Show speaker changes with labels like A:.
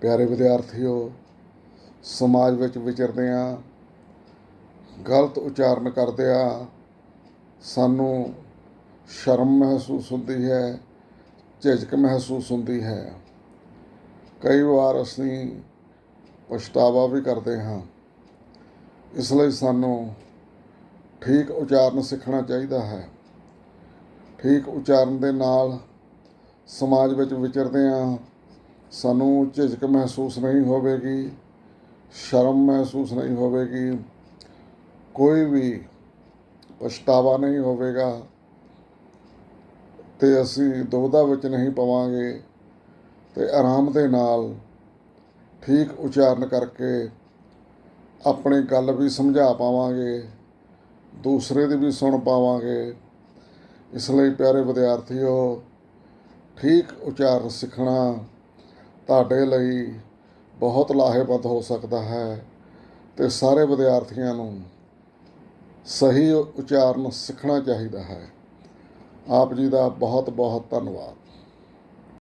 A: ਪਿਆਰੇ ਵਿਦਿਆਰਥੀਓ, ਸਮਾਜ ਵਿੱਚ ਵਿਚਰਦੇ ਆ ਗਲਤ ਉਚਾਰਨ ਕਰਦੇ ਆ ਸਾਨੂੰ ਸ਼ਰਮ ਮਹਿਸੂਸ ਹੁੰਦੀ ਹੈ, ਝਿਜਕ ਮਹਿਸੂਸ ਹੁੰਦੀ ਹੈ। ਕਈ ਵਾਰ ਅਸੀਂ ਪਛਤਾਵਾ ਵੀ ਕਰਦੇ ਹਾਂ। ਇਸ ਲਈ ਸਾਨੂੰ ਠੀਕ ਉਚਾਰਨ ਸਿੱਖਣਾ ਚਾਹੀਦਾ ਹੈ। ਠੀਕ ਉਚਾਰਨ ਦੇ ਨਾਲ ਸਮਾਜ ਵਿੱਚ ਵਿਚਰਦੇ ਆ ਸਾਨੂੰ ਝਿਜਕ ਮਹਿਸੂਸ ਨਹੀਂ ਹੋਵੇਗੀ, ਸ਼ਰਮ ਮਹਿਸੂਸ ਨਹੀਂ ਹੋਵੇਗੀ, ਕੋਈ ਵੀ ਪਛਤਾਵਾ ਨਹੀਂ ਹੋਵੇਗਾ ਤੇ ਅਸੀਂ ਦੁਬਦਾ ਵਿੱਚ ਨਹੀਂ ਪਵਾਂਗੇ ਤੇ ਆਰਾਮ ਦੇ ਨਾਲ ਠੀਕ ਉਚਾਰਨ ਕਰਕੇ ਆਪਣੀ ਗੱਲ ਵੀ ਸਮਝਾ ਪਾਵਾਂਗੇ, ਦੂਸਰੇ ਦੀ ਵੀ ਸੁਣ ਪਾਵਾਂਗੇ। ਇਸ ਲਈ ਪਿਆਰੇ ਵਿਦਿਆਰਥੀਓ, ਠੀਕ ਉਚਾਰਨ ਸਿੱਖਣਾ ਤੁਹਾਡੇ ਲਈ ਬਹੁਤ ਲਾਹੇਵੰਦ ਹੋ ਸਕਦਾ ਹੈ ਤੇ ਸਾਰੇ ਵਿਦਿਆਰਥੀਆਂ ਨੂੰ ਸਹੀ ਉਚਾਰਨ ਸਿੱਖਣਾ ਚਾਹੀਦਾ ਹੈ। ਆਪ ਜੀ ਦਾ ਬਹੁਤ ਬਹੁਤ ਧੰਨਵਾਦ।